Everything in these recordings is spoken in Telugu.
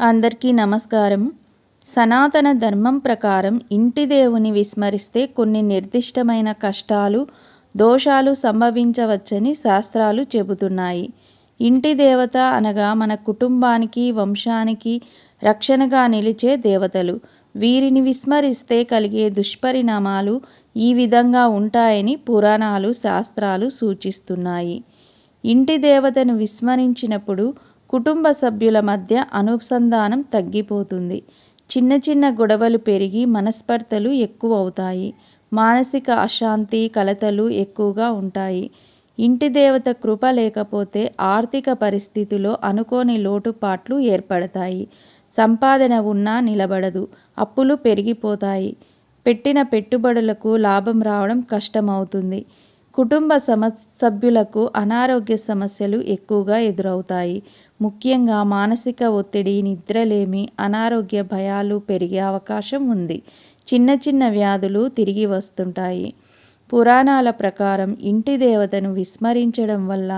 అందరికీ నమస్కారం. సనాతన ధర్మం ప్రకారం ఇంటి దేవుని విస్మరిస్తే కొన్ని నిర్దిష్టమైన కష్టాలు దోషాలు సంభవించవచ్చని శాస్త్రాలు చెబుతున్నాయి. ఇంటి దేవత అనగా మన కుటుంబానికి వంశానికి రక్షణగా నిలిచే దేవతలు. వీరిని విస్మరిస్తే కలిగే దుష్పరిణామాలు ఈ విధంగా ఉంటాయని పురాణాలు శాస్త్రాలు సూచిస్తున్నాయి. ఇంటి దేవతను విస్మరించినప్పుడు కుటుంబ సభ్యుల మధ్య అనుసంధానం తగ్గిపోతుంది. చిన్న చిన్న గొడవలు పెరిగి మనస్పర్ధలు ఎక్కువ అవుతాయి. మానసిక అశాంతి కలతలు ఎక్కువగా ఉంటాయి. ఇంటి దేవత కృప లేకపోతే ఆర్థిక పరిస్థితిలో అనుకోని లోటుపాట్లు ఏర్పడతాయి. సంపాదన ఉన్నా నిలబడదు. అప్పులు పెరిగిపోతాయి. పెట్టిన పెట్టుబడులకు లాభం రావడం కష్టమవుతుంది. కుటుంబ సమ సభ్యులకు అనారోగ్య సమస్యలు ఎక్కువగా ఎదురవుతాయి. ముఖ్యంగా మానసిక ఒత్తిడి నిద్రలేమి అనారోగ్య భయాలు పెరిగే అవకాశం ఉంది. చిన్న చిన్న వ్యాధులు తిరిగి వస్తుంటాయి. పురాణాల ప్రకారం ఇంటి దేవతను విస్మరించడం వల్ల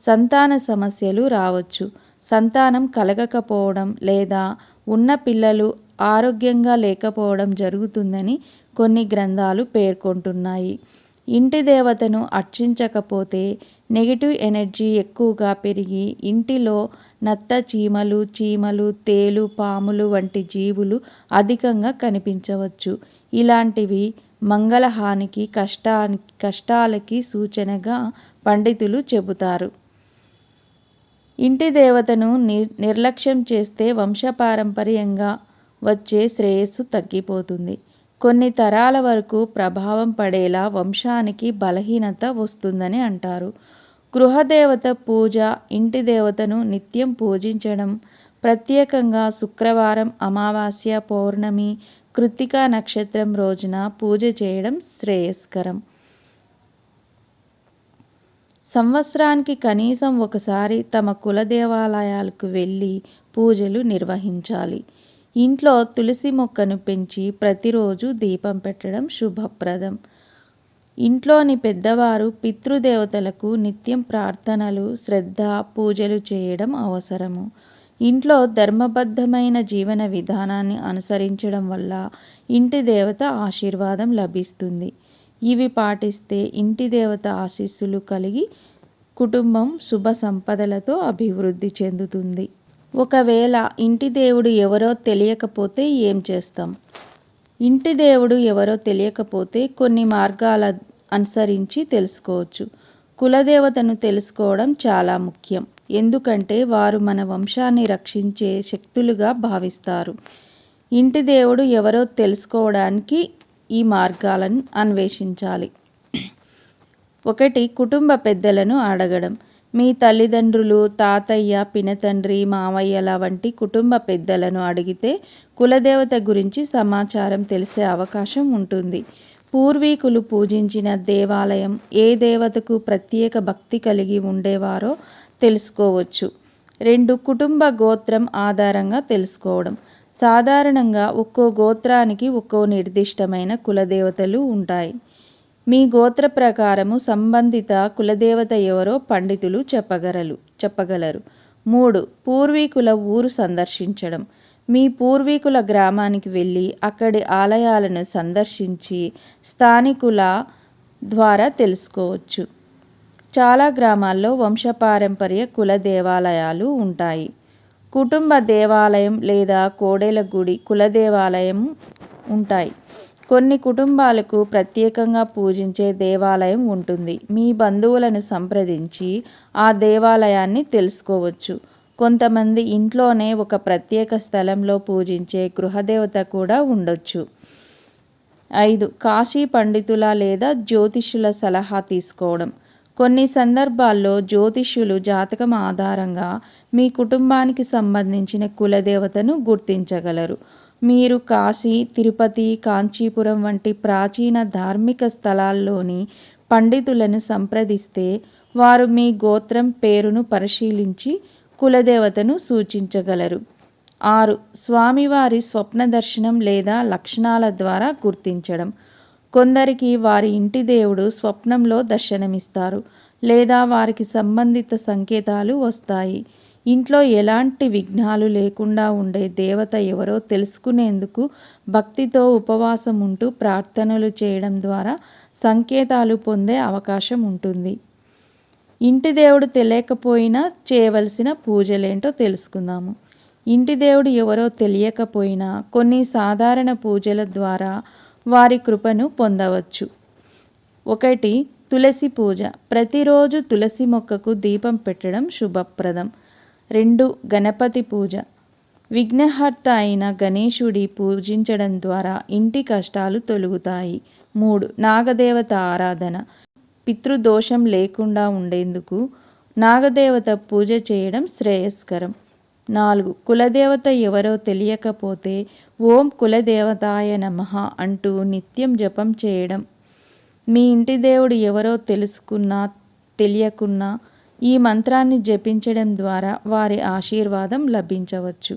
సంతాన సమస్యలు రావచ్చు. సంతానం కలగకపోవడం లేదా ఉన్న పిల్లలు ఆరోగ్యంగా లేకపోవడం జరుగుతుందని కొన్ని గ్రంథాలు పేర్కొంటున్నాయి. ఇంటి దేవతను అర్చించకపోతే నెగిటివ్ ఎనర్జీ ఎక్కువగా పెరిగి ఇంటిలో నత్త చీమలు చీమలు తేలు పాములు వంటి జీవులు అధికంగా కనిపించవచ్చు. ఇలాంటివి మంగళహానికి కష్టానికి కష్టాలకి సూచనగా పండితులు చెబుతారు. ఇంటి దేవతను నిర్లక్ష్యం చేస్తే వంశపారంపర్యంగా వచ్చే శ్రేయస్సు తగ్గిపోతుంది. కొన్ని తరాల వరకు ప్రభావం పడేలా వంశానికి బలహీనత వస్తుందని అంటారు. గృహదేవత పూజ ఇంటి దేవతను నిత్యం పూజించడం ప్రత్యేకంగా శుక్రవారం అమావాస్య పౌర్ణమి కృత్తికా నక్షత్రం రోజున పూజ చేయడం శ్రేయస్కరం. సంవత్సరానికి కనీసం ఒకసారి తమ కుల దేవాలయాలకు వెళ్ళి పూజలు నిర్వహించాలి. ఇంట్లో తులసి మొక్కను పెంచి ప్రతిరోజు దీపం పెట్టడం శుభప్రదం. ఇంట్లోని పెద్దవారు పితృదేవతలకు నిత్యం ప్రార్థనలు శ్రద్ధ పూజలు చేయడం అవసరము. ఇంట్లో ధర్మబద్ధమైన జీవన విధానాన్ని అనుసరించడం వల్ల ఇంటి దేవత ఆశీర్వాదం లభిస్తుంది. ఇవి పాటిస్తే ఇంటి దేవత ఆశీస్సులు కలిగి కుటుంబం శుభ సంపదలతో అభివృద్ధి చెందుతుంది. ఒకవేళ ఇంటి దేవుడు ఎవరో తెలియకపోతే ఏం చేస్తాం? ఇంటి దేవుడు ఎవరో తెలియకపోతే కొన్ని మార్గాల అనుసరించి తెలుసుకోవచ్చు. కులదేవతను తెలుసుకోవడం చాలా ముఖ్యం. ఎందుకంటే వారు మన వంశాన్ని రక్షించే శక్తులుగా భావిస్తారు. ఇంటి దేవుడు ఎవరో తెలుసుకోవడానికి ఈ మార్గాలను అన్వేషించాలి. ఒకటి కుటుంబ పెద్దలను అడగడం. మీ తల్లిదండ్రులు తాతయ్య పినతండ్రి మావయ్యల వంటి కుటుంబ పెద్దలను అడిగితే కులదేవత గురించి సమాచారం తెలిసే అవకాశం ఉంటుంది. పూర్వీకులు పూజించిన దేవాలయం ఏ దేవతకు ప్రత్యేక భక్తి కలిగి ఉండేవారో తెలుసుకోవచ్చు. రెండు కుటుంబ గోత్రం ఆధారంగా తెలుసుకోవడం. సాధారణంగా ఒక్కో గోత్రానికి ఒక్కో నిర్దిష్టమైన కులదేవతలు ఉంటాయి. మీ గోత్ర ప్రకారము సంబంధిత కులదేవత ఎవరో పండితులు చెప్పగలరు చెప్పగలరు. మూడు పూర్వీకుల ఊరు సందర్శించడం. మీ పూర్వీకుల గ్రామానికి వెళ్ళి అక్కడి ఆలయాలను సందర్శించి స్థానికుల ద్వారా తెలుసుకోవచ్చు. చాలా గ్రామాల్లో వంశపారంపర్య కుల దేవాలయాలు ఉంటాయి. కుటుంబ దేవాలయం లేదా కోడెల గుడి కుల దేవాలయం ఉంటాయి. కొన్ని కుటుంబాలకు ప్రత్యేకంగా పూజించే దేవాలయం ఉంటుంది. మీ బంధువులను సంప్రదించి ఆ దేవాలయాన్ని తెలుసుకోవచ్చు. కొంతమంది ఇంట్లోనే ఒక ప్రత్యేక స్థలంలో పూజించే గృహదేవత కూడా ఉండొచ్చు. ఐదు. కాశీ పండితుల లేదా జ్యోతిష్యుల సలహా తీసుకోవడం. కొన్ని సందర్భాల్లో జ్యోతిష్యులు జాతకం ఆధారంగా మీ కుటుంబానికి సంబంధించిన కులదేవతను గుర్తించగలరు. మీరు కాశీ తిరుపతి కాంచీపురం వంటి ప్రాచీన ధార్మిక స్థలాల్లోని పండితులను సంప్రదిస్తే వారు మీ గోత్రం పేరును పరిశీలించి కులదేవతను సూచించగలరు. ఆరు స్వామివారి స్వప్న దర్శనం లేదా లక్షణాల ద్వారా గుర్తించడం. కొందరికి వారి ఇంటి దేవుడు స్వప్నంలో దర్శనమిస్తారు లేదా వారికి సంబంధిత సంకేతాలు వస్తాయి. ఇంట్లో ఎలాంటి విఘ్నాలు లేకుండా ఉండే దేవత ఎవరో తెలుసుకునేందుకు భక్తితో ఉపవాసం ఉంటూ ప్రార్థనలు చేయడం ద్వారా సంకేతాలు పొందే అవకాశం ఉంటుంది. ఇంటి దేవుడు తెలియకపోయినా చేయవలసిన పూజలేంటో తెలుసుకుందాము. ఇంటి దేవుడు ఎవరో తెలియకపోయినా కొన్ని సాధారణ పూజల ద్వారా వారి కృపను పొందవచ్చు. ఒకటి తులసి పూజ. ప్రతిరోజు తులసి మొక్కకు దీపం పెట్టడం శుభప్రదం. రెండు గణపతి పూజ. విఘ్నహర్త అయిన గణేశుడి పూజించడం ద్వారా ఇంటి కష్టాలు తొలుగుతాయి. మూడు నాగదేవత ఆరాధన. పితృదోషం లేకుండా ఉండేందుకు నాగదేవత పూజ చేయడం శ్రేయస్కరం. నాలుగు కులదేవత ఎవరో తెలియకపోతే ఓం కులదేవతాయ నమ అంటూ నిత్యం జపం చేయడం. మీ ఇంటి దేవుడు ఎవరో తెలుసుకున్నా తెలియకున్నా ఈ మంత్రాన్ని జపించడం ద్వారా వారి ఆశీర్వాదం లభించవచ్చు.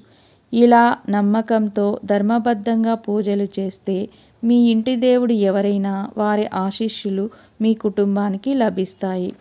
ఇలా నమ్మకంతో ధర్మబద్ధంగా పూజలు చేస్తే మీ ఇంటి దేవుడు ఎవరైనా వారి ఆశీస్సులు మీ కుటుంబానికి లభిస్తాయి.